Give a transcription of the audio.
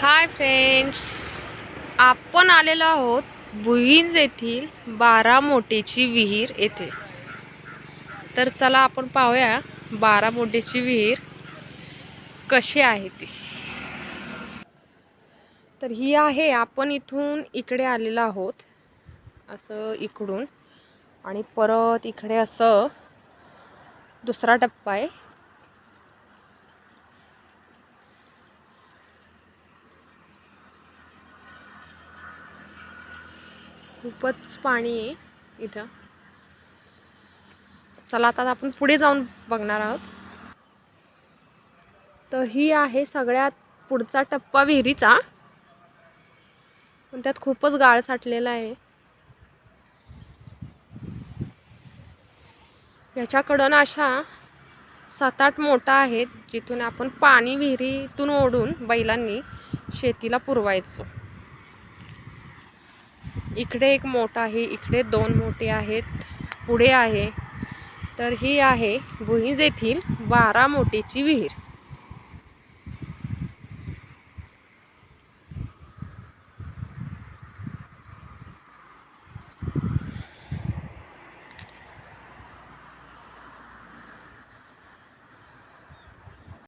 Hi friends आपण आलेलो आहोत भुईंज येथील बारामोटेची विहीर येथे. तर चला आपण पाहूया बारामोटेची विहीर कशी आहे ती. तर ही आहे आपण इथून इकडे आलेलो आहोत असं इकडून. आणि परत इकडे असं दुसरा टप्पा आहे. खूपच पाणी आहे इथं. चला आता आपण पुढे जाऊन बघणार आहोत. तर ही आहे सगळ्यात पुढचा टप्पा विहिरीचा. पण त्यात खूपच गाळ साठलेला आहे. याच्याकडं ना अशा सात आठ मोठा आहेत जिथून आपण पाणी विहिरीतून ओढून बैलांनी शेतीला पुरवायचो. इकडे एक मोठा आहे इकडे दोन मोठे आहेत पुढे आहे. तर ही आहे भुईज येथील बारा मोठीची विहीर.